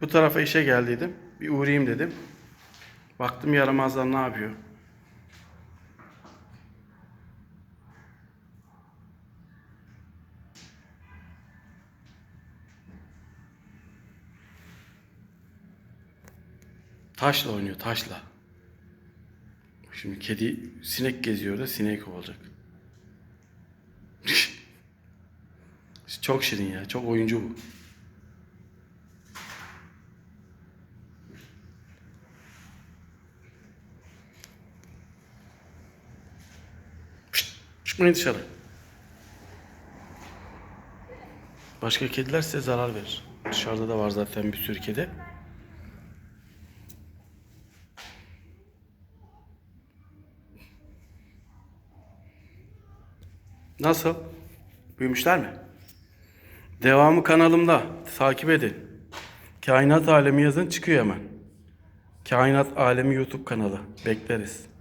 Bu tarafa işe geldiydim. Bir uğrayayım dedim. Baktım yaramazlar ne yapıyor. Taşla oynuyor, taşla. Şimdi kedi sinek geziyor da sineği kovalacak. çok şirin ya, çok oyuncu bu. Çıkmayın dışarı. Başka kediler size zarar verir. Dışarıda da var zaten bir sürü kedi. Nasıl? Büyümüşler mi? Devamı kanalımda. Takip edin. Kainat Alemi yazın çıkıyor hemen. Kainat Alemi YouTube kanalı. Bekleriz.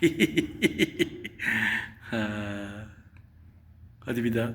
Ha. Hadi bir daha.